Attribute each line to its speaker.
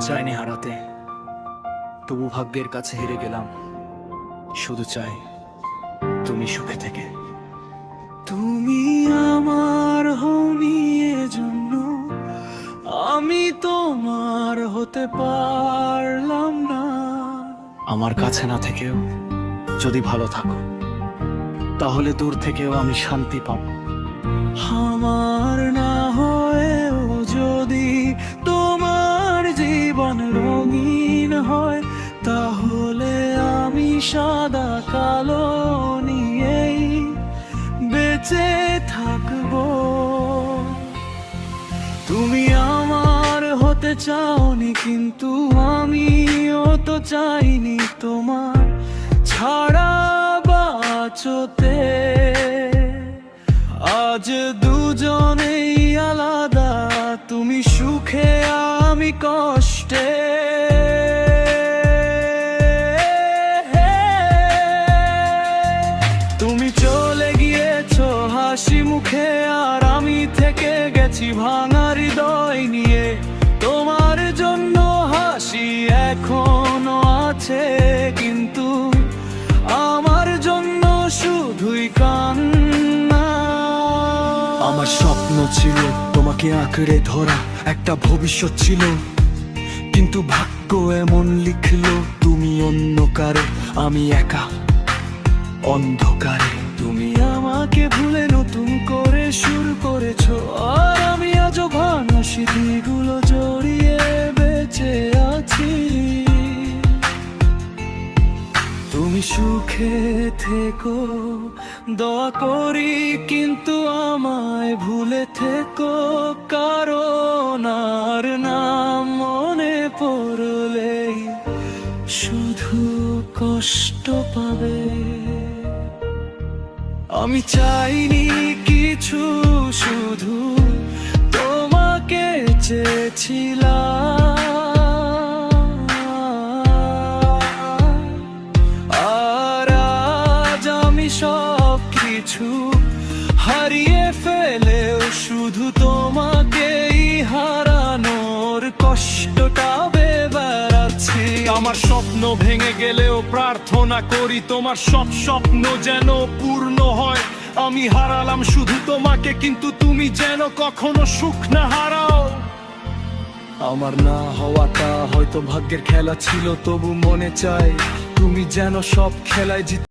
Speaker 1: চাইনি হারাতে। তবু ভাগ্যের কাছে হেরে গেলাম। শুধু চাই তুমি সুখে থেকে। তুমি আমার এজন্য। আমি তোমার হতে পারলাম না। আমার কাছে না থেকেও যদি ভালো থাকো, তাহলে দূর থেকেও আমি শান্তি পাব। আমার না হয়, তাহলে আমি সাদা কালো নিয়েই বেঁচে থাকব। তুমি আমার হতে চাওনি, কিন্তু আমিও তো চাইনি তোমার ছাড়া বাঁচতে। আজ দুজনেই আলাদা, তুমি সুখে, আমি কষ্টে। হাসি মুখে আর আমি থেকে গেছি ভাঙা হৃদয় নিয়ে। তোমার জন্য হাসি এখনও আছে কিন্তু আমার জন্য শুধুই কান্না। আমার স্বপ্ন ছিল তোমাকে আঁকড়ে ধরা একটা ভবিষ্যৎ ছিল। কিন্তু ভাগ্য এমন লিখলো তুমি অন্য কারে আমি একা। অন্ধকারে। তুমি আমাকে ভুলে শুরু করেছ, আর আমি আজও ভাঙা স্মৃতিগুলো জড়িয়ে বেঁচে আছি। তুমি সুখে থেকো, দোয়া করি কিন্তু আমায় ভুলে থেকো, কারণ আর নাম মনে পড়লেই শুধু কষ্ট পাবে। আমি চাইনি কিছু শুধু তোমাকে চেয়েছিলাম। আর আজ আমি সব কিছু হারিয়ে ফেলেও শুধু তোমাকেই হারানোর কষ্টটা
Speaker 2: আমার স্বপ্ন ভেঙে গেলেও প্রার্থনা করি, তোমার সব স্বপ্ন যেন পূর্ণ হয়। আমি হারালাম শুধু তোমাকে, কিন্তু তুমি যেন কখনো সুখ না হারাও।
Speaker 1: আমার না হওয়াটা হয়তো ভাগ্যের খেলা ছিল, তবু মনে চাই তুমি যেন সব খেলায় জিত